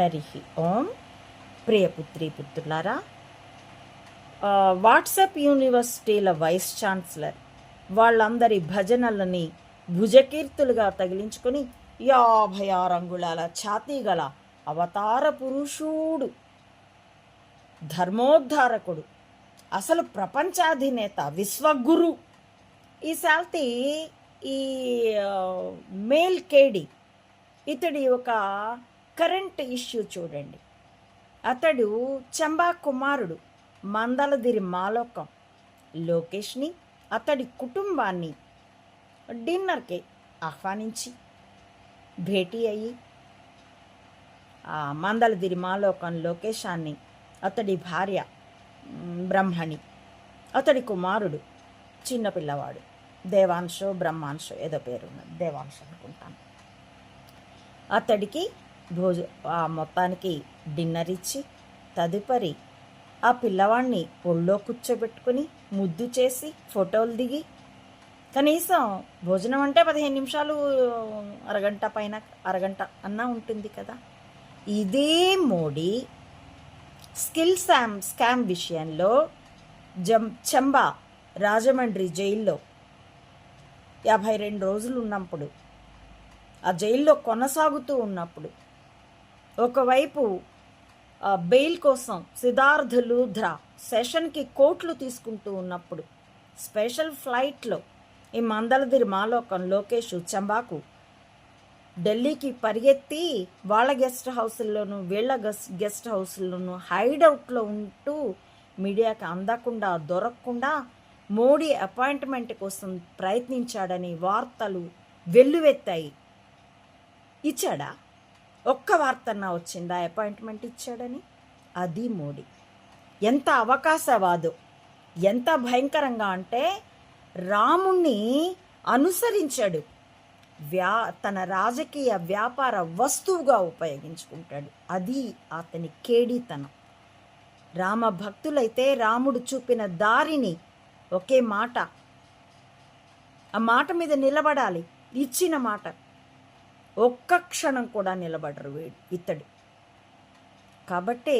హరి ఓం. ప్రియపుత్రి పుత్రులారా వాట్సాప్ యూనివర్సిటీల వైస్ ఛాన్సలర్ వాళ్ళందరి భజనలని భుజకీర్తులుగా తగిలించుకొని యాభై ఆరు అంగుళాల ఛాతీ గల అవతార పురుషుడు ధర్మోద్ధారకుడు అసలు ప్రపంచాధినేత విశ్వగురు. ఈ సాల్తి ఈ మేల్ కేడి ఇతడి ఒక కరెంట్ ఇష్యూ చూడండి. అతడు చంబా కుమారుడు మందలదిరి మాలోకం. లోకేష్ని అతడి కుటుంబాన్ని డిన్నర్కి ఆహ్వానించి భేటీ అయ్యి ఆ మందలదిరి మాలోకం లోకేశాన్ని అతడి భార్య బ్రహ్మణి అతడి కుమారుడు చిన్నపిల్లవాడు దేవాంశో బ్రహ్మాంశో ఏదో పేరు ఉన్నది దేవాంశ అనుకుంటాను. అతడికి భోజ ఆ మొత్తానికి డిన్నర్ ఇచ్చి తదుపరి ఆ పిల్లవాడిని ఒళ్ళో కూర్చోబెట్టుకుని ముద్దు చేసి ఫోటోలు దిగి కనీసం భోజనం అంటే పదిహేను నిమిషాలు అరగంట పైన అరగంట అన్నా ఉంటుంది కదా. ఇదే మోడీ స్కిల్ శామ్ స్కామ్ విషయంలో జం చంబా రాజమండ్రి జైల్లో యాభై రెండు రోజులు ఉన్నప్పుడు ఆ జైల్లో కొనసాగుతూ ఉన్నప్పుడు ఒకవైపు బెయిల్ కోసం సిద్ధార్థ్ లూధ్రా సెషన్కి కోట్లు తీసుకుంటూ ఉన్నప్పుడు స్పెషల్ ఫ్లైట్లో ఈ మందలదిరి మాలోకం లోకేష్ చంబాకు ఢిల్లీకి పరిగెత్తి వాళ్ళ గెస్ట్ హౌస్ల్లోనూ వీళ్ళ గెస్ట్ గెస్ట్ హౌస్లోనూ హైడౌట్లో ఉంటూ మీడియాకి అందకుండా దొరకకుండా మోడీ అపాయింట్మెంట్ కోసం ప్రయత్నించాడని వార్తలు వెల్లువెత్తాయి. ఇచ్చాడా? ఒక్క వార్తన్నా వచ్చిందా? అపాయింట్మెంట్ ఇచ్చాడని? అది మోడీ. ఎంత అవకాశవాదు ఎంత భయంకరంగా అంటే రాముణ్ణి అనుసరించాడు. వ్యా తన రాజకీయ వ్యాపార వస్తువుగా ఉపయోగించుకుంటాడు. అది అతని కేడీతనం. రామ భక్తులైతే రాముడు చూపిన దారిని ఒకే మాట ఆ మాట మీద నిలబడాలి. ఇచ్చిన మాట. ఒక్క క్షణం కూడా నిలబడరు వీడు ఇతడు. కాబట్టే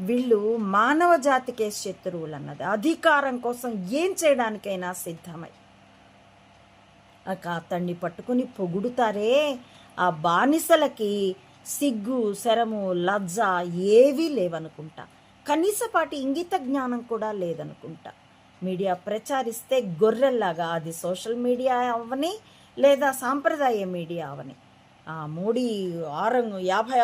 వీళ్ళు మానవ జాతికే శత్రువులు అన్నది అధికారం కోసం ఏం చేయడానికైనా సిద్ధమై. అక అతన్ని పట్టుకుని పొగుడుతారే ఆ బానిసలకి సిగ్గు శరము లజ్జ ఏవీ లేవనుకుంటా. కనీసపాటి ఇంగిత జ్ఞానం కూడా లేదనుకుంటా. మీడియా ప్రచారిస్తే గొర్రెల్లాగా అది సోషల్ మీడియా అవని లేదా సాంప్రదాయ మీడియా అవని. మోడీ ఆరు యాభై